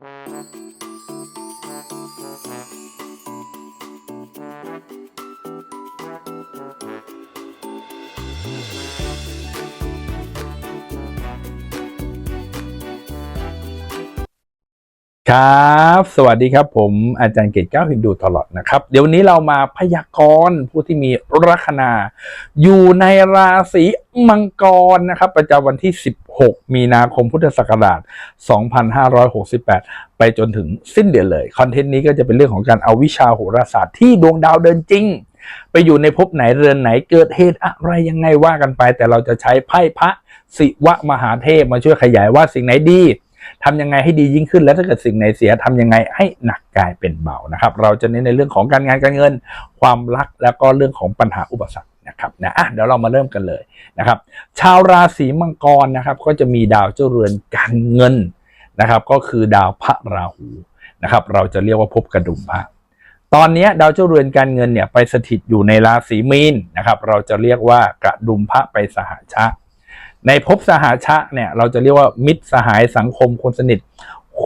Música ครับ สวัสดีครับผมอาจารย์เกตเก้าฮินดูตลอดนะครับ เดี๋ยวนนี้เรามาพยากรณ์ผู้ที่มีลัคนา อยู่ในราศีมังกรนะครับประจำวันที่ 16 มีนาคมพุทธศักราช 2568 ไปจนถึงสิ้นเดือนเลย คอนเทนต์นี้ก็จะเป็นเรื่องของการเอาวิชาโหราศาสตร์ที่ดวงดาวเดินจริง ไปอยู่ในภพไหนเรือนไหนเกิดเหตุอะไรยังไงว่ากันไป แต่เราจะใช้ไพ่พระศิวะมหาเทพมาช่วยขยายว่าสิ่งไหนดี ทำยังไงให้ดียิ่งขึ้น และถ้าเกิดสิ่งไหนเสียทำยังไงให้หนักกลายเป็นเบานะครับ เราจะเน้นในเรื่องของการงานการเงิน ความรักแล้วก็เรื่องของปัญหาอุปสรรคนะครับนะอะเดี๋ยวเรามาเริ่มกันเลยนะครับ ชาวราศีมังกรนะครับ ก็จะมีดาวเจ้าเรือนการเงินนะครับ ก็คือดาวพระราหูนะครับ เราจะเรียกว่าภพกระดุมพระตอนนี้ดาวเจ้าเรือนการเงินเนี่ยไปสถิตอยู่ในราศีมีนนะครับ เราจะเรียกว่ากระดุมพระไปสหชะ ในภพสหชะเนี่ยเราจะเรียกว่ามิตรสหายสังคมคนสนิท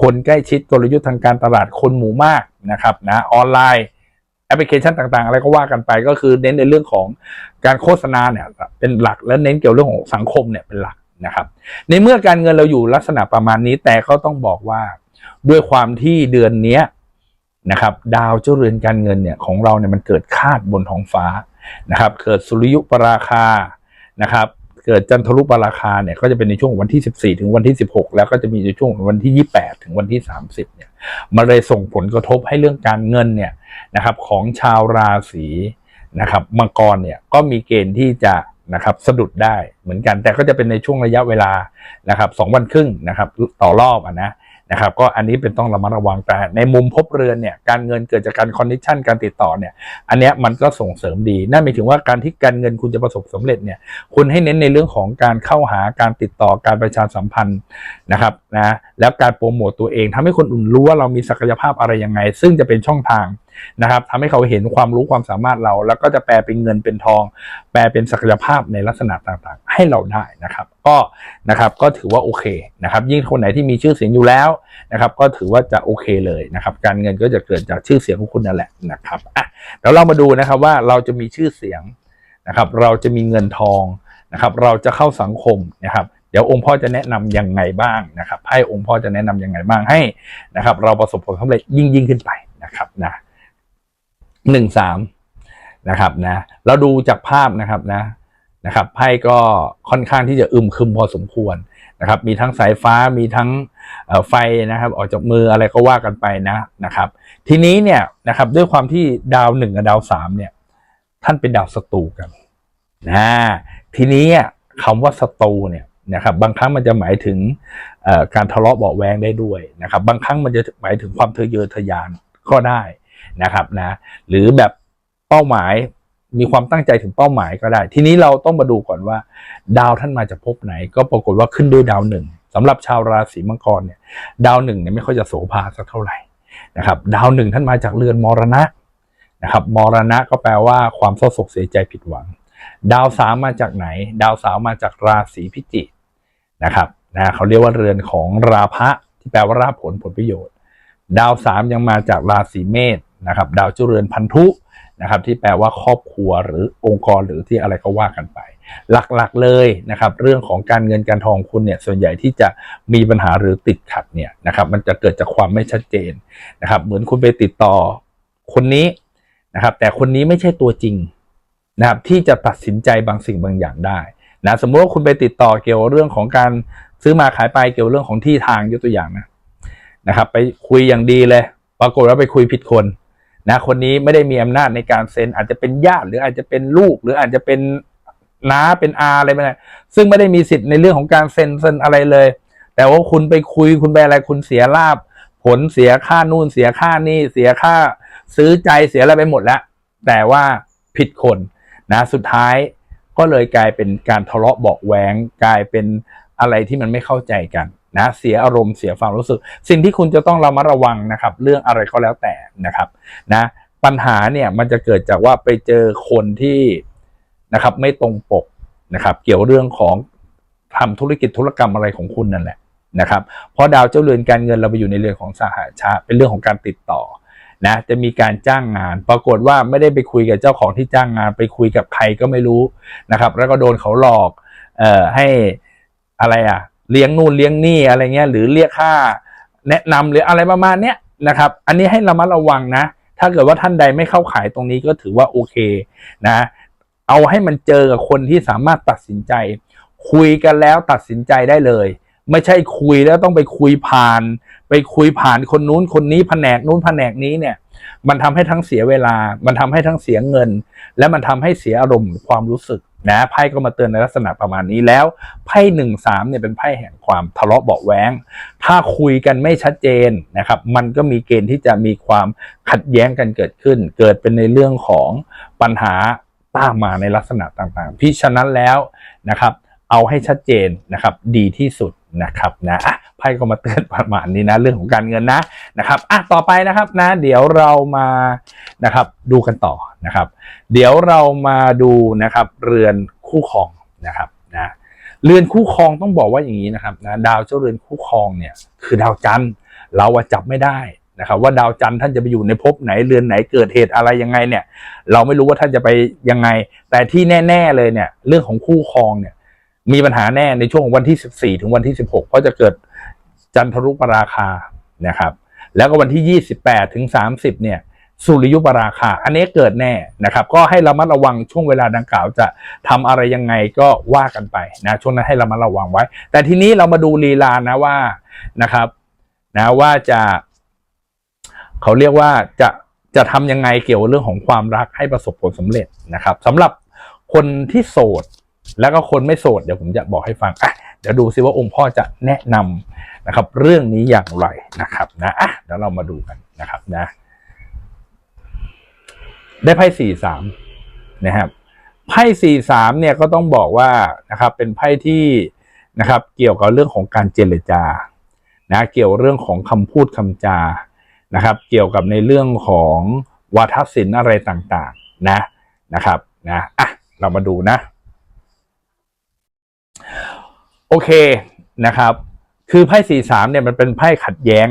คนใกล้ชิดกลยุทธ์ทางการตลาดคนหมู่มากนะครับนะออนไลน์แอปพลิเคชันต่างๆ อะไรก็ว่ากันไปก็คือเน้นในเรื่องของการโฆษณาเนี่ยเป็นหลักและเน้นเกี่ยวเรื่องของสังคมเนี่ยเป็นหลักนะครับ ในเมื่อการเงินเราอยู่ลักษณะประมาณนี้แต่ก็ต้องบอกว่า ด้วยความที่เดือนนี้นะครับดาวเจ้าเรือนการเงินเนี่ยของเราเนี่ยมันเกิดคาดบนท้องฟ้านะครับ เกิดสุริยุปราคานะครับ เกิดจันทรุปราคาเนี่ยก็จะเป็นในช่วงวันที่ 14 ถึงวันที่ 16 แล้วก็จะมีในช่วงวันที่ 28 ถึงวันที่ 30 เนี่ยมันเลยส่งผลกระทบให้เรื่องการเงินเนี่ยนะครับของชาวราศีนะครับมังกรเนี่ยก็มีเกณฑ์ที่จะนะครับสะดุดได้เหมือนกันแต่ก็จะเป็นในช่วงระยะเวลานะครับสองวันครึ่งนะครับต่อรอบอะนะ นะครับ ก็อันนี้เป็นต้องระมัดระวังแต่ในมุมพบเรือนเนี่ยการเงินเกิดจากการคอนดิชันการติดต่อเนี่ยอันเนี้ยมันก็ส่งเสริมดีนั่นหมายถึงว่าการที่การเงินคุณจะประสบสำเร็จเนี่ยคุณให้เน้นในเรื่องของการเข้าหาการติดต่อการประชาสัมพันธ์นะครับนะแล้วการโปรโมตตัวเองทำให้คนอื่นรู้ว่าเรามีศักยภาพอะไรยังไง ซึ่งจะเป็นช่องทาง นะครับทำให้เขาเห็นความรู้ความสามารถเรา แล้วก็จะแปลเป็นเงินเป็นทอง แปลเป็นศักยภาพในลักษณะต่างๆ ให้เราได้นะครับ ก็นะครับก็ถือว่าโอเคนะครับ ยิ่งคนไหนที่มีชื่อเสียงอยู่แล้วนะครับ ก็ถือว่าจะโอเคเลยนะครับ การเงินก็จะเกิดจากชื่อเสียงของคุณนั่นแหละนะครับอะเดี๋ยวเรามาดูนะครับว่าเราจะมีชื่อเสียงนะครับ เราจะมีเงินทองนะครับ เราจะเข้าสังคมนะครับเดี๋ยวองค์พ่อจะแนะนำยังไงบ้างนะครับให้องค์พ่อจะแนะนำยังไงบ้างให้นะครับ เราประสบผลสำเร็จยิ่งยิ่งขึ้นไปนะครับนะ หนึ่งสามนะครับนะเราดูจากภาพนะครับนะนะครับไพ่ก็ค่อนข้างที่จะอึมครึมพอสมควรนะครับ มีทั้งสายฟ้ามีทั้งไฟนะครับ ออกจากมืออะไรก็ว่ากันไปนะนะครับ ทีนี้เนี่ยนะครับด้วยความที่ดาวหนึ่งกับดาวสามเนี่ย ท่านเป็นดาวศัตรูกันนะทีนี้อะคำว่าศัตรูเนี่ยนะครับบางครั้งมันจะหมายถึงการทะเลาะเบาแวงได้ด้วยนะครับ บางครั้งมันจะหมายถึงความทะเยอทะยานก็ได้ นะครับนะหรือแบบเป้าหมายมีความตั้งใจถึงเป้าหมายก็ได้ ทีนี้เราต้องมาดูก่อนว่า ดาวท่านมาจากภพไหน ก็ปรากฏว่าขึ้นด้วยดาวหนึ่งสำหรับชาวราศีมังกรเนี่ยดาวหนึ่งเนี่ยไม่ค่อยจะโสภาสักเท่าไหร่นะครับดาวหนึ่งท่านมาจากเรือนมรณะนะครับมรณะก็แปลว่าความเศร้าโศกเสียใจผิดหวัง ดาวสามมาจากไหน ดาวสามมาจากราศีพิจิกนะครับนะเขาเรียกว่าเรือนของราพะที่แปลว่าราบผลผลประโยชน์ ดาวสามยังมาจากราศีเมษ นะครับดาวจ้าเรือนพันธุนะครับที่แปลว่าครอบครัวหรือองค์กรหรือที่อะไรก็ว่ากันไป หลักๆเลยนะครับเรื่องของการเงินการทองคุณเนี่ยส่วนใหญ่ที่จะมีปัญหาหรือติดขัดเนี่ยนะครับมันจะเกิดจากความไม่ชัดเจนนะครับเหมือนคุณไปติดต่อคนนี้นะครับแต่คนนี้ไม่ใช่ตัวจริงนะครับที่จะตัดสินใจบางสิ่งบางอย่างได้นะสมมติว่าคุณไปติดต่อเกี่ยวเรื่องของการซื้อมาขายไปเกี่ยวเรื่องของที่ทางยกตัวอย่างนะนะครับ ไปคุยอย่างดีเลย ปรากฏว่าไปคุยผิดคน นะคนนี้ไม่ได้มีอำนาจในการเซ็น อาจจะเป็นญาติหรืออาจจะเป็นลูก หรืออาจจะเป็นน้าเป็นอาอะไรไม่ได้ซึ่งไม่ได้มีสิทธิ์ในเรื่องของการเซ็นเซ็นอะไรเลย แต่ว่าคุณไปคุยคุณไปอะไรคุณเสียลาบ ผลเสียค่านู่นเสียค่านี่เสียค่าซื้อใจเสียอะไรไปหมดแล้ว แต่ว่าผิดคนนะสุดท้ายก็เลยกลายเป็นการทะเลาะเบาะแวงกลายเป็นอะไรที่มันไม่เข้าใจกัน นะเสียอารมณ์เสียความรู้สึก สิ่งที่คุณจะต้องระมัดระวังนะครับ เรื่องอะไรก็แล้วแต่นะครับนะปัญหาเนี่ยมันจะเกิดจากว่าไปเจอคนที่นะครับไม่ตรงปกนะครับ เกี่ยวเรื่องของทำธุรกิจธุรกรรมอะไรของคุณนั่นแหละนะครับเพราะดาวเจ้าเรือนการเงินเราไปอยู่ในเรือนของสหาชาติเป็นเรื่องของการติดต่อนะจะมีการจ้างงาน ปรากฏว่าไม่ได้ไปคุยกับเจ้าของที่จ้างงาน ไปคุยกับใครก็ไม่รู้นะครับ แล้วก็โดนเขาหลอกเอ่อให้อะไรอะ เลี้ยงนู่นเลี้ยงนี่อะไรเงี้ยหรือเรียกค่า แนะนำหรืออะไรประมาณเนี้ยนะครับ อันนี้ให้ระมัดระวังนะ ถ้าเกิดว่าท่านใดไม่เข้าขายตรงนี้ก็ถือว่าโอเคนะ เอาให้มันเจอกับคนที่สามารถตัดสินใจ คุยกันแล้วตัดสินใจได้เลย ไม่ใช่คุยแล้วต้องไปคุยผ่าน ไปคุยผ่านคนนู้นคนนี้แผนกนู้นแผนกนี้เนี่ย มันทำให้ทั้งเสียเวลา มันทำให้ทั้งเสียเงิน และมันทำให้เสียอารมณ์ความรู้สึก นะไพ่ก็มาเตือนในลักษณะประมาณนี้แล้วไพ่หนึ่งสามเนี่ยเป็นไพ่แห่งความทะเลาะเบาะแวงถ้าคุยกันไม่ชัดเจนนะครับ มันก็มีเกณฑ์ที่จะมีความขัดแย้งกันเกิดขึ้น เกิดเป็นในเรื่องของปัญหาตามมาในลักษณะต่างๆพิฉะนั้นแล้วนะครับ เอาให้ชัดเจนนะครับดีที่สุดนะครับนะไพ่ก็มาเตือนประมาณนี้นะเรื่องของการเงินนะนะครับอะต่อไปนะครับนะ เดี๋ยวเรามานะครับดูกันต่อ นะครับ เดี๋ยวเรามาดูนะครับเรือนคู่ครองนะครับนะเรือนคู่ครองต้องบอกว่าอย่างนี้นะครับนะดาวเจ้าเรือนคู่ครองเนี่ยคือดาวจันทร์เราจับไม่ได้นะครับว่าดาวจันทร์ท่านจะไปอยู่ในภพไหนเรือนไหนเกิดเหตุอะไรยังไงเนี่ยเราไม่รู้ว่าท่านจะไปยังไง แต่ที่แน่ ๆเลยเนี่ยเรื่องของคู่ครองเนี่ยมีปัญหาแน่ในช่วงของวันที่ 14 ถึงวันที่ 16 เพราะจะเกิดจันทรุปราคานะครับ แล้วก็วันที่ 28 ถึง 30 เนี่ย สุริยุปราคา อันนี้เกิดแน่นะครับ ก็ให้ระมัดระวังช่วงเวลาดังกล่าวจะทำอะไรยังไงก็ว่ากันไปนะช่วงนั้นให้ระมัดระวังไว้ แต่ทีนี้เรามาดูลีลานะว่านะครับนะว่าจะ เขาเรียกว่าจะจะทำยังไงเกี่ยวกับเรื่องของความรักให้ประสบผลสำเร็จนะครับสำหรับคนที่โสดแล้วก็คนไม่โสดเดี๋ยวผมจะบอกให้ฟังอะเดี๋ยวดูซิว่าองค์พ่อจะแนะนำนะครับ เรื่องนี้อย่างไรนะครับนะอะเดี๋ยวเรามาดูกันนะครับนะ ได้ไพ่สี่สามนะครับไพ่สี่สามเนี่ยก็ต้องบอกว่านะครับเป็นไพ่ที่นะครับเกี่ยวกับเรื่องของการเจรจานะเกี่ยวเรื่องของคำพูดคำจานะครับ เกี่ยวกับในเรื่องของวาทศิลป์อะไรต่างๆนะนะครับนะอะเรามาดูนะ โอเคนะครับ คือไพ่สี่สามเนี่ยมันเป็นไพ่ขัดแย้ง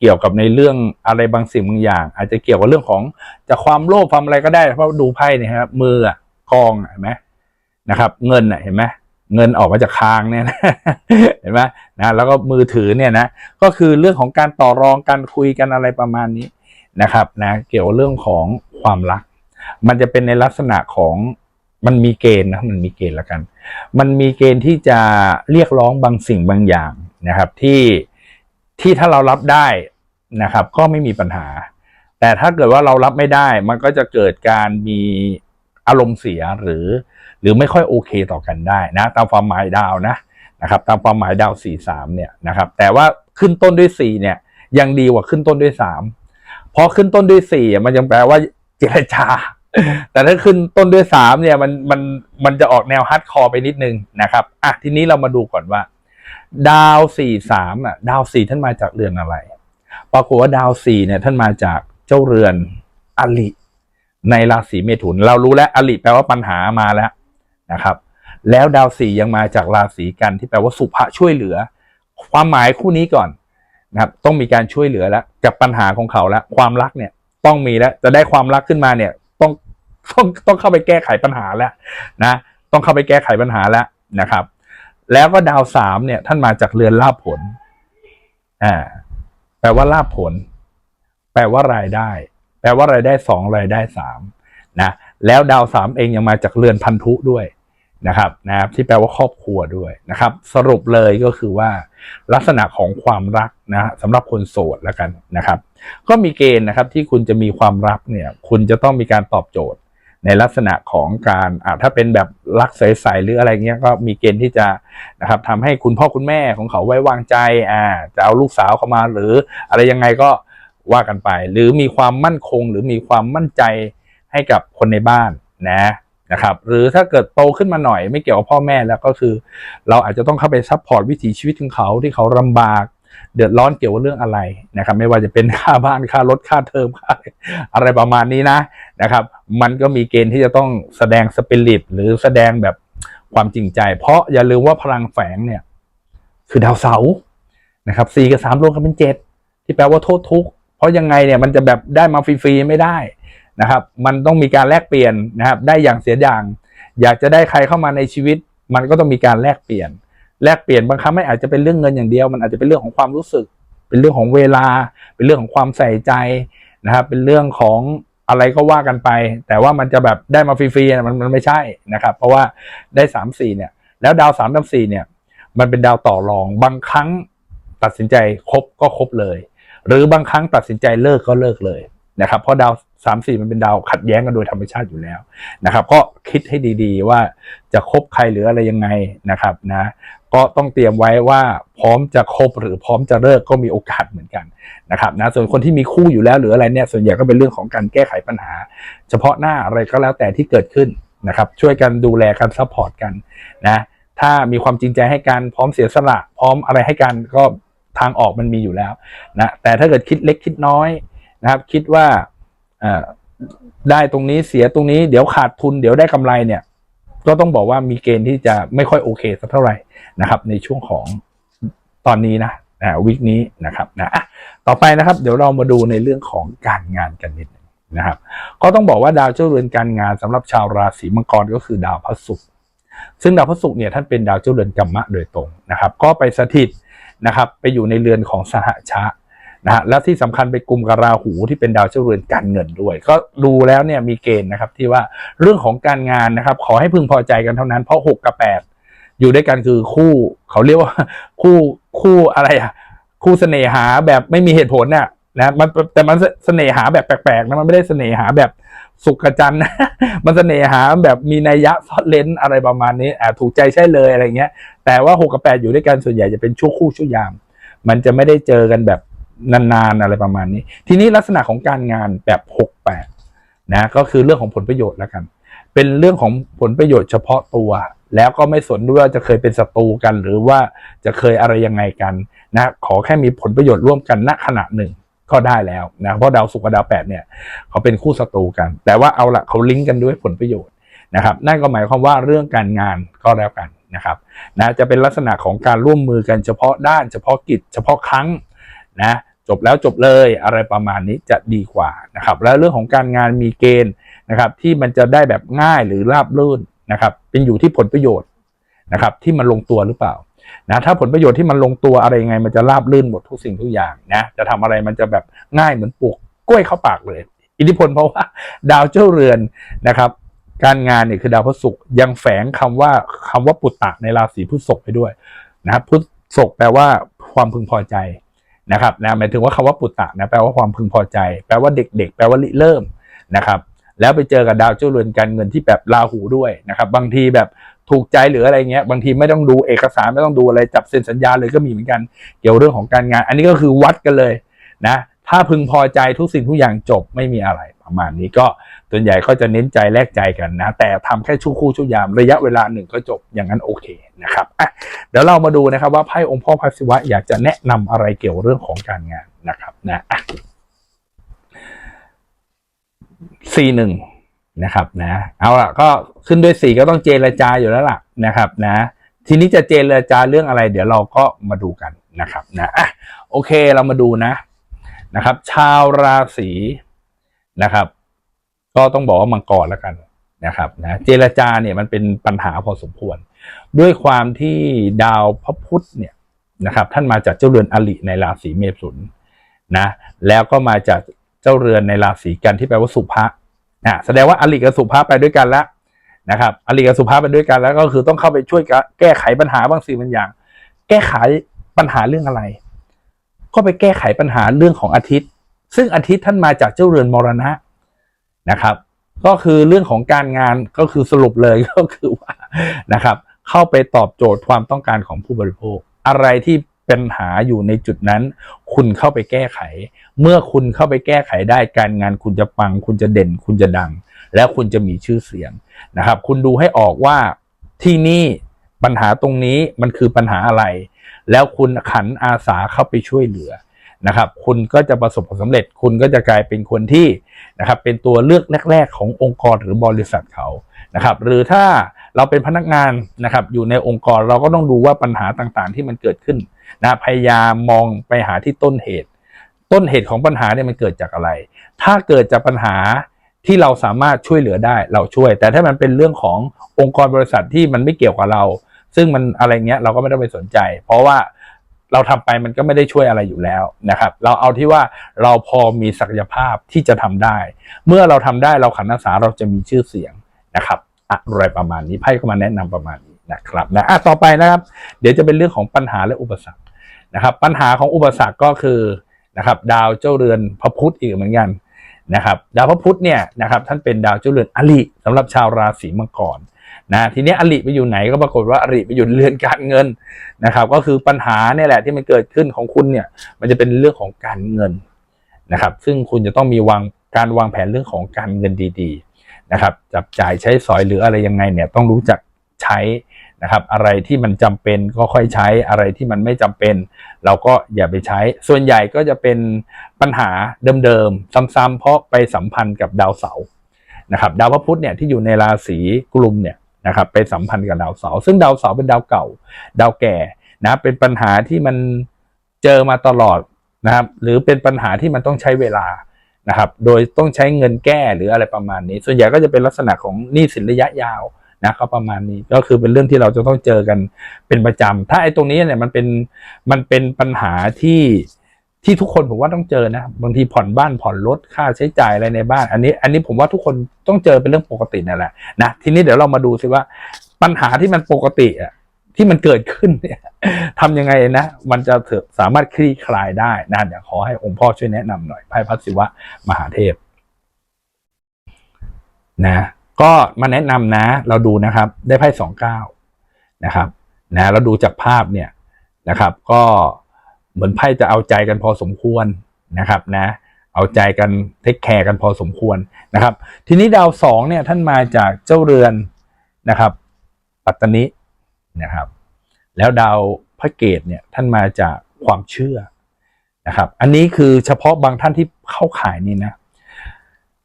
เกี่ยวกับในเรื่องอะไรบางสิ่งบางอย่าง อาจจะเกี่ยวกับเรื่องของจะความโลภความอะไรก็ได้ เพราะดูไพ่เนี่ยครับมือกองเห็นไหมนะครับ เงินเห็นไหมเงินออกมาจากคางเนี่ยนะเห็นไหมนะแล้วก็มือถือเนี่ยนะก็คือเรื่องของการต่อรองการคุยกันอะไรประมาณนี้นะครับนะเกี่ยวกับเรื่องของความรัก มันจะเป็นในลักษณะของมันมีเกณฑ์นะมันมีเกณฑ์ล้วกัน มันมีเกณฑ์ที่จะเรียกร้องบางสิ่งบางอย่างนะครับ ที่ ที่ถ้าเรารับได้นะครับ ก็ไม่มีปัญหา แต่ถ้าเกิดว่าเรารับไม่ได้ มันก็จะเกิดการมีอารมณ์เสียหรือ หรือไม่ค่อยโอเคต่อกันได้นะตามความหมายดาวนะนะครับ ตามความหมายดาวสี่สามเนี่ยนะครับ แต่ว่าขึ้นต้นด้วยสี่เนี่ยยังดีกว่าขึ้นต้นด้วยสามเพราะขึ้นต้นด้วยสี่มันยังแปลว่าเจรจาแต่ถ้าขึ้นต้นด้วยสามเนี่ยมันมันมันจะออกแนวฮาร์ดคอร์ไปนิดนึงนะครับอะทีนี้เรามาดูก่อนว่า ดาวสี่สามอะ ดาวสี่ท่านมาจากเรือนอะไร ปรากฏว่าดาวสี่เนี่ย ท่านมาจากเจ้าเรือนอลิในราศีเมถุน เรารู้แล้วอลิแปลว่าปัญหามาแล้วนะครับ แล้วดาวสี่ยังมาจากราศีกันที่แปลว่าสุภะช่วยเหลือ ความหมายคู่นี้ก่อนนะครับ ต้องมีการช่วยเหลือแล้วกับปัญหาของเขาแล้วความรักเนี่ยต้องมีแล้วจะได้ความรักขึ้นมาเนี่ยต้องต้องต้องเข้าไปแก้ไขปัญหาแล้วนะ ต้องเข้าไปแก้ไขปัญหาแล้วนะครับ แล้วก็ดาวสามเนี่ย ท่านมาจากเรือนลาภผล อ่า แปลว่าลาภผล แปลว่ารายได้ แปลว่ารายได้สองรายได้สามนะ แล้วดาวสามเองยังมาจากเรือนพันธุด้วยนะครับ นะครับ ที่แปลว่าครอบครัวด้วยนะครับ สรุปเลยก็คือว่า ลักษณะของความรักนะสำหรับคนโสดแล้วกันนะครับ ก็มีเกณฑ์นะครับ ที่คุณจะมีความรักเนี่ย คุณจะต้องมีการตอบโจทย์ ในลักษณะของการถ้าเป็นแบบรักใสๆหรืออะไรเงี้ยก็มีเกณฑ์ที่จะนะครับทำให้คุณพ่อคุณแม่ของเขาไว้วางใจอ่าจะเอาลูกสาวเข้ามาหรืออะไรยังไงก็ว่ากันไป หรือมีความมั่นคง หรือมีความมั่นใจให้กับคนในบ้านนะนะครับหรือถ้าเกิดโตขึ้นมาหน่อยไม่เกี่ยวกับพ่อแม่แล้วก็คือ เราอาจจะต้องเข้าไปซัพพอร์ตวิถีชีวิตของเขาที่เขาลำบาก เดือดร้อนเกี่ยวกับเรื่องอะไรนะครับ ไม่ว่าจะเป็นค่าบ้านค่ารถค่าเทอมค่าอะไรประมาณนี้นะนะครับ มันก็มีเกณฑ์ที่จะต้องแสดงสปิริตหรือแสดงแบบความจริงใจ เพราะอย่าลืมว่าพลังแฝงเนี่ย คือดาวเสาร์นะครับสี่กับสามรวมกันเป็นเจ็ดที่แปลว่าโทษทุกข์เพราะยังไงเนี่ยมันจะแบบได้มาฟรีๆไม่ได้นะครับ มันต้องมีการแลกเปลี่ยนนะครับ ได้อย่างเสียอย่าง อยากจะได้ใครเข้ามาในชีวิต มันก็ต้องมีการแลกเปลี่ยน แลกเปลี่ยนบางครั้งไม่อาจจะเป็นเรื่องเงินอย่างเดียว มันอาจจะเป็นเรื่องของความรู้สึก เป็นเรื่องของเวลา เป็นเรื่องของความใส่ใจนะครับ เป็นเรื่องของอะไรก็ว่ากันไป แต่ว่ามันจะแบบได้มาฟรีๆมันมันไม่ใช่นะครับ เพราะว่าได้สามสี่เนี่ย แล้วดาวสามดาวสี่เนี่ย มันเป็นดาวต่อรอง บางครั้งตัดสินใจคบก็คบเลย หรือบางครั้งตัดสินใจเลิกก็เลิกเลยนะครับ เพราะดาวสามสี่มันเป็นดาวขัดแย้งกันโดยธรรมชาติอยู่แล้วนะครับ ก็คิดให้ดีๆว่าจะคบใครหรืออะไรยังไงนะครับนะ ก็ต้องเตรียมไว้ว่าพร้อมจะคบหรือพร้อมจะเลิกก็มีโอกาสเหมือนกันนะครับนะส่วนคนที่มีคู่อยู่แล้วหรืออะไรเนี่ยส่วนใหญ่ก็เป็นเรื่องของการแก้ไขปัญหา เฉพาะหน้าอะไรก็แล้วแต่ที่เกิดขึ้นนะครับช่วยกันดูแลกันซัพพอร์ตกันนะถ้ามีความจริงใจให้กันพร้อมเสียสละพร้อมอะไรให้กันก็ทางออกมันมีอยู่แล้วนะแต่ถ้าเกิดคิดเล็กคิดน้อยนะครับ คิดว่าได้ตรงนี้เสียตรงนี้เดี๋ยวขาดทุนเดี๋ยวได้กำไรเนี่ย ก็ต้องบอกว่ามีเกณฑ์ที่จะไม่ค่อยโอเคสักเท่าไหร่นะครับ ในช่วงของตอนนี้นะอ่าวิกนี้นะครับนะอะต่อไปนะครับ เดี๋ยวเรามาดูในเรื่องของการงานกันนิดหนึงนะครับ ก็ต้องบอกว่าดาวเจ้าเรือนการงานสำหรับชาวราศีมังกรก็คือดาวพระศุกร์ซึ่งดาวพระศุกร์เนี่ยท่านเป็นดาวเจ้าเรือนกัมมะโดยตรงนะครับ ก็ไปสถิตนะครับ ไปอยู่ในเรือนของสหชะ นะฮะแล้วที่สำคัญไปกลุ่มกับราหูที่เป็นดาวเจ้าเรือนการเงินด้วย ก็ดูแล้วเนี่ยมีเกณฑ์นะครับที่ว่าเรื่องของการงานนะครับ ขอให้พึงพอใจกันเท่านั้นเพราะหกกับแปดอยู่ด้วยกันคือคู่เขาเรียกว่าคู่คู่อะไรอะคู่เสน่หาแบบไม่มีเหตุผลเนี่ยนะมันแต่มันเสน่หาแบบแปลกๆนะมันไม่ได้เสน่หาแบบสุขจันทร์นะมันเสน่หาแบบมีนัยยะซ่อนเลนอะไรประมาณนี้อ่าถูกใจใช่เลยอะไรเงี้ย แต่ว่าหกกับแปดอยู่ด้วยกันส่วนใหญ่จะเป็นชั่วคู่ชั่วยาม มันจะไม่ได้เจอกันแบบ นานๆอะไรประมาณนี้ ทีนี้ลักษณะของการงานแบบหกแปดนะก็คือเรื่องของผลประโยชน์แล้วกัน เป็นเรื่องของผลประโยชน์เฉพาะตัว แล้วก็ไม่สนด้วยว่าจะเคยเป็นศัตรูกัน หรือว่าจะเคยอะไรยังไงกันนะขอแค่มีผลประโยชน์ร่วมกันณขณะหนึ่งก็ได้แล้วนะเพราะดาวศุกร์กับดาวแปดเนี่ยเขาเป็นคู่ศัตรูกัน แต่ว่าเอาละเขาลิงก์กันด้วยผลประโยชน์นะครับนั่นก็หมายความว่าเรื่องการงานก็แล้วกันนะครับนะจะเป็นลักษณะของการร่วมมือกันเฉพาะด้าน เฉพาะกิจ เฉพาะครั้งนะ จบแล้วจบเลยอะไรประมาณนี้จะดีกว่านะครับแล้วเรื่องของการงานมีเกณฑ์นะครับ ที่มันจะได้แบบง่ายหรือราบรื่นนะครับ เป็นอยู่ที่ผลประโยชน์นะครับ ที่มันลงตัวหรือเปล่านะถ้าผลประโยชน์ที่มันลงตัวอะไรยังไง มันจะราบรื่นหมดทุกสิ่งทุกอย่างนะจะทำอะไรมันจะแบบง่ายเหมือนปลูกกล้วยเข้าปากเลย อิทธิพลเพราะว่า ดาวเจ้าเรือนนะครับ การงานเนี่ยคือดาวพฤหัสยังแฝงคำว่าคำว่าปุตตะในราศีพฤษภไปด้วยนะครับพฤษภแปลว่าความพึงพอใจ นะครับนะหมายถึงว่าคำว่าปุตตะนะแปลว่าความพึงพอใจ แปลว่าเด็ก ๆ แปลว่าริเริ่มนะครับ แล้วไปเจอกับดาวเจ้าเรือนการเงินที่แบบราหูด้วยนะครับ บางทีแบบถูกใจหรืออะไรเงี้ยบางทีไม่ต้องดูเอกสารไม่ต้องดูอะไรจับเซ็นสัญญาเลยก็มีเหมือนกัน เกี่ยวเรื่องของการงาน อันนี้ก็คือวัดกันเลยนะ ถ้าพึงพอใจทุกสิ่งทุกอย่างจบไม่มีอะไรประมาณนี้ก็ ส่วนใหญ่เขาจะเน้นใจแลกใจกันนะ แต่ทำแค่ชั่วคู่ชั่วยามระยะเวลาหนึ่งก็จบอย่างนั้นโอเคนะครับอะเดี๋ยวเรามาดูนะครับว่าไพ่องค์พ่อพระศิวะอยากจะแนะนำอะไรเกี่ยวเรื่องของการงานนะครับนะอะสี่หนึ่งนะครับนะเอาละก็ขึ้นด้วยสี่ก็ต้องเจรจาอยู่แล้วล่ะนะครับนะทีนี้จะเจรจาเรื่องอะไร เดี๋ยวเราก็มาดูกันนะครับนะอะโอเคเรามาดูนะนะครับ ชาวราศีนะครับ ก็ต้องบอกว่ามังกรแล้วกันนะครับนะเจรจาเนี่ยมันเป็นปัญหาพอสมควร ด้วยความที่ดาวพระพุธเนี่ยนะครับท่านมาจากเจ้าเรือนอลิในราศีเมถุนนะแล้วก็มาจากเจ้าเรือนในราศีกันที่แปลว่าสุภะอะแสดงว่าอลิกับสุภะไปด้วยกันแล้วนะครับอลิกับสุภะไปด้วยกันแล้วก็คือต้องเข้าไปช่วยแก้ไขปัญหาบางสิ่งบางอย่าง แก้ไขปัญหาเรื่องอะไร ก็ไปแก้ไขปัญหาเรื่องของอาทิตย์ ซึ่งอาทิตย์ท่านมาจากเจ้าเรือนมรณะ นะครับ ก็คือเรื่องของการงานก็คือสรุปเลยก็คือว่านะครับ เข้าไปตอบโจทย์ความต้องการของผู้บริโภค อะไรที่เป็นปัญหาอยู่ในจุดนั้น คุณเข้าไปแก้ไข เมื่อคุณเข้าไปแก้ไขได้การงานคุณจะปัง คุณจะเด่น คุณจะดัง แล้วคุณจะมีชื่อเสียงนะครับ คุณดูให้ออกว่าที่นี่ปัญหาตรงนี้มันคือปัญหาอะไร แล้วคุณขันอาสาเข้าไปช่วยเหลือ นะครับ คุณก็จะประสบผลสำเร็จ คุณก็จะกลายเป็นคนที่นะครับเป็นตัวเลือกแรก ๆ ขององค์กรหรือบริษัทเขานะครับ หรือถ้าเราเป็นพนักงานนะครับ อยู่ในองค์กรเราก็ต้องดูว่าปัญหาต่างๆ ที่มันเกิดขึ้นนะพยายามมองไปหาที่ต้นเหตุ ต้นเหตุของปัญหาเนี่ยมันเกิดจากอะไร ถ้าเกิดจากปัญหาที่เราสามารถช่วยเหลือได้เราช่วย แต่ถ้ามันเป็นเรื่องขององค์กรบริษัทที่มันไม่เกี่ยวกับเรา ซึ่งมันอะไรเงี้ยเราก็ไม่ต้องไปสนใจ เพราะว่า เราทำไปมันก็ไม่ได้ช่วยอะไรอยู่แล้วนะครับ เราเอาที่ว่าเราพอมีศักยภาพที่จะทำได้ เมื่อเราทำได้เราขันอาสาเราจะมีชื่อเสียงนะครับอะไรประมาณนี้ไพ่ก็มาแนะนำประมาณนี้นะครับนะอะต่อไปนะครับ เดี๋ยวจะเป็นเรื่องของปัญหาและอุปสรรคนะครับ ปัญหาของอุปสรรคก็คือนะครับดาวเจ้าเรือนพระพุธอีกเหมือนกันนะครับ ดาวพระพุธเนี่ยนะครับท่านเป็นดาวเจ้าเรือนอลิสำหรับชาวราศีมังกร นะทีนี้อลิไปอยู่ไหนก็ปรากฏว่าอลิไปอยู่เรือนการเงินนะครับ ก็คือปัญหาเนี่ยแหละที่มันเกิดขึ้นของคุณเนี่ย มันจะเป็นเรื่องของการเงินนะครับ ซึ่งคุณจะต้องมีวางการวางแผนเรื่องของการเงินดีๆนะครับ จับจ่ายใช้สอยหรืออะไรยังไงเนี่ยต้องรู้จักใช้นะครับ อะไรที่มันจำเป็นก็ค่อยใช้อะไรที่มันไม่จำเป็น เราก็อย่าไปใช้ ส่วนใหญ่ก็จะเป็นปัญหาเดิมๆซ้ำๆเพราะไปสัมพันธ์กับดาวเสาร์นะครับ ดาวพระพุธเนี่ยที่อยู่ในราศีกลุ่มเนี่ย นะครับไปสัมพันธ์กับดาวเสาร์ซึ่งดาวเสาร์เป็นดาวเก่า ดาวแก่นะเป็นปัญหาที่มันเจอมาตลอดนะครับหรือเป็นปัญหาที่มันต้องใช้เวลานะครับ โดยต้องใช้เงินแก้หรืออะไรประมาณนี้ ส่วนใหญ่ก็จะเป็นลักษณะของหนี้สินระยะยาวนะก็ประมาณนี้ก็คือเป็นเรื่องที่เราจะต้องเจอกันเป็นประจำถ้าไอ้ตรงนี้เนี่ยมันเป็นมันเป็นปัญหาที่ ที่ทุกคนผมว่าต้องเจอนะ บางทีผ่อนบ้านผ่อนรถค่าใช้จ่ายอะไรในบ้าน อันนี้ อันนี้ผมว่าทุกคนต้องเจอเป็นเรื่องปกตินั่นแหละนะทีนี้เดี๋ยวเรามาดูสิว่า ปัญหาที่มันปกติอะที่มันเกิดขึ้นเนี่ยทำยังไงนะ มันจะถอะสามารถคลี่คลายได้นะเดี๋ยวขอให้องค์พ่อช่วยแนะนำหน่อยไพ่พัศิวะมหาเทพ นะ ก็มาแนะนำนะ เราดูนะครับ ได้ไพ่สองเก้านะครับ นะ เราดูจากภาพเนี่ยนะครับ ก็ เหมือนไพ่จะเอาใจกันพอสมควรนะครับนะเอาใจกันเทคแคร์กันพอสมควรนะครับ ทีนี้ดาวสองเนี่ยท่านมาจากเจ้าเรือนนะครับ ปัตตนินะครับ แล้วดาวพระเกตเนี่ยท่านมาจากความเชื่อนะครับ อันนี้คือเฉพาะบางท่านที่เข้าขายนี่นะ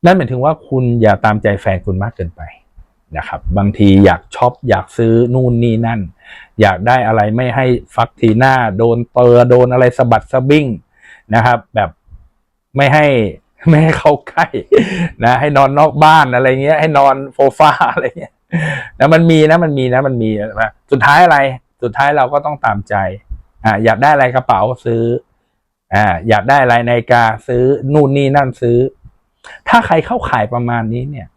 นั่นหมายถึงว่าคุณอย่าตามใจแฟนคุณมากเกินไปนะครับ บางทีอยากช็อปอยากซื้อนู่นนี่นั่น อยากได้อะไรไม่ให้ฟักทีหน้า โดนเตอโดนอะไรสะบัดสะบิ้งนะครับ แบบไม่ให้ไม่ให้เข้าใกล้นะให้นอนนอกบ้านอะไรเงี้ย ให้นอนโฟฟ้าอะไรเงี้ยนะมันมีนะมันมีนะมันมีนะสุดท้ายอะไร สุดท้ายเราก็ต้องตามใจอ่าอยากได้อะไรกระเป๋าซื้ออ่าอยากได้อะไรนาฬิกาซื้อนู่นนี่นั่นซื้อ ถ้าใครเข้าขายประมาณนี้เนี่ย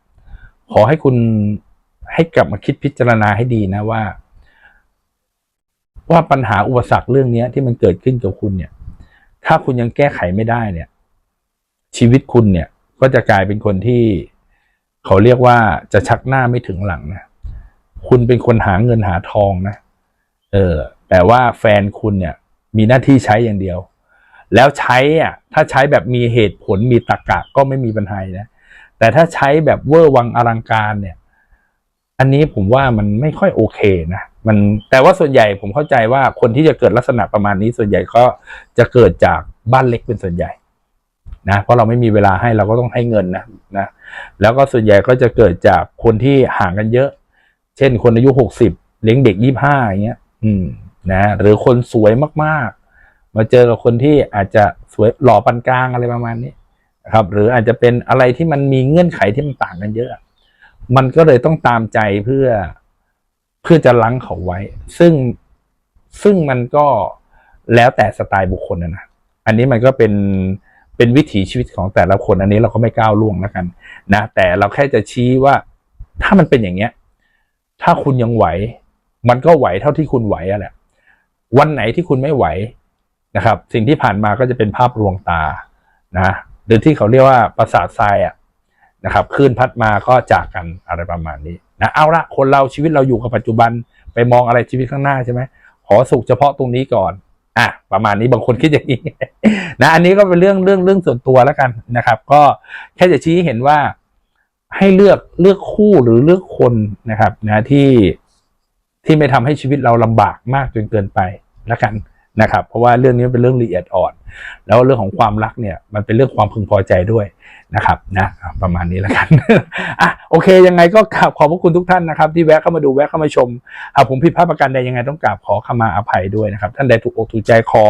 ขอให้คุณให้กลับมาคิดพิจารณาให้ดีนะว่า ว่าปัญหาอุปสรรคเรื่องเนี้ยที่มันเกิดขึ้นกับคุณเนี่ย ถ้าคุณยังแก้ไขไม่ได้เนี่ย ชีวิตคุณเนี่ย ก็จะกลายเป็นคนที่เขาเรียกว่าจะชักหน้าไม่ถึงหลังนะ คุณเป็นคนหาเงินหาทองนะ เออ แต่ว่าแฟนคุณเนี่ย มีหน้าที่ใช้อย่างเดียว แล้วใช้อะ ถ้าใช้แบบมีเหตุผลมีตรรกะก็ไม่มีปัญหานะ แต่ถ้าใช้แบบเวอร์วังอลังการเนี่ย อันนี้ผมว่ามันไม่ค่อยโอเคนะ มันแต่ว่าส่วนใหญ่ผมเข้าใจว่าคนที่จะเกิดลักษณะประมาณนี้ส่วนใหญ่ก็จะเกิดจากบ้านเล็กเป็นส่วนใหญ่นะเพราะเราไม่มีเวลาให้เราก็ต้องให้เงินนะนะแล้วก็ส่วนใหญ่ก็จะเกิดจากคนที่ห่างกันเยอะ เช่นคนอายุหกสิบเลี้ยงเด็กยี่ห้าอย่างเงี้ย อืมนะหรือคนสวยมากๆ มาเจอกับคนที่อาจจะสวยหล่อปานกลางอะไรประมาณนี้นะครับ หรืออาจจะเป็นอะไรที่มันมีเงื่อนไขที่มันต่างกันเยอะ มันก็เลยต้องตามใจเพื่อ เพื่อจะลังเขาไว้ ซึ่งซึ่งมันก็แล้วแต่สไตล์บุคคลนะนะอันนี้มันก็เป็นเป็นวิถีชีวิตของแต่ละคน อันนี้เราก็ไม่ก้าวล่วงแล้วกัน นะ แต่เราแค่จะชี้ว่าถ้ามันเป็นอย่างเงี้ย ถ้าคุณยังไหว มันก็ไหวเท่าที่คุณไหวอะแหละ วันไหนที่คุณไม่ไหวนะครับ สิ่งที่ผ่านมาก็จะเป็นภาพลวงตานะหรือที่เขาเรียกว่าประสาททรายอะ นะครับคลื่นพัดมาก็จากกันอะไรประมาณนี้นะเอาละคนเราชีวิตเราอยู่กับปัจจุบันไปมองอะไรชีวิตข้างหน้าใช่ไหมขอสุขเฉพาะตรงนี้ก่อนอะประมาณนี้บางคนคิดอย่างนี้นะอันนี้ก็เป็นเรื่องเรื่องเรื่องส่วนตัวแล้วกันนะครับ ก็แค่จะชี้ให้เห็นว่าให้เลือกเลือกคู่หรือเลือกคนนะครับนะที่ที่ไม่ทำให้ชีวิตเราลำบากมากจนเกินไปแล้วกันนะครับ เพราะว่าเรื่องนี้เป็นเรื่องละเอียดอ่อน แล้วเรื่องของความรักเนี่ยมันเป็นเรื่องความพึงพอใจด้วย นะครับนะประมาณนี้แล้วกันอะโอเค ยังไงก็กราบขอบพระคุณทุกท่านนะครับ ที่แวะเข้ามาดูแวะเข้ามาชมอะผมผิดพลาดประการใดยังไงต้องกราบขอขมาอภัยด้วยนะครับ ท่านใดถูกอกถูกใจขอ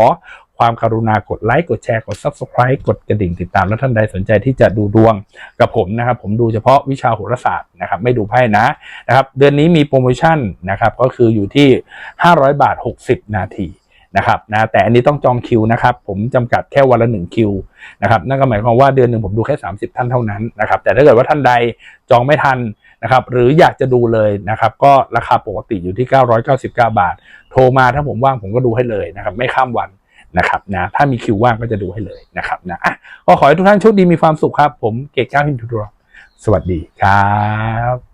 ความกรุณากดไลค์กดแชร์กด subscribe กดกระดิ่งติดตาม แล้วท่านใดสนใจที่จะดูดวงกับผมนะครับ ผมดูเฉพาะวิชาโหราศาสตร์นะครับ ไม่ดูไพ่นะนะครับ เดือนนี้มีโปรโมชั่นนะครับ ก็คืออยู่ที่ 500 บาท 60 นาที นะครับนะแต่อันนี้ต้องจองคิวนะครับผมจำกัดแค่วันละหนึ่งคิวนะครับนั่นก็หมายความว่าเดือนหนึ่งผมดูแค่ 30 ท่านเท่านั้นนะครับแต่ถ้าเกิดว่าท่านใดจองไม่ทันนะครับหรืออยากจะดูเลยนะครับก็ราคาปกติอยู่ที่ 999 บาท โทรมาถ้าผมว่างผมก็ดูให้เลยนะครับไม่ข้ามวันนะครับนะถ้ามีคิวว่างก็จะดูให้เลยนะครับนะอะก็ขอให้ทุกท่านโชคดีมีความสุขครับ ผมเกกก้าวพินทุรสวัสดีครับ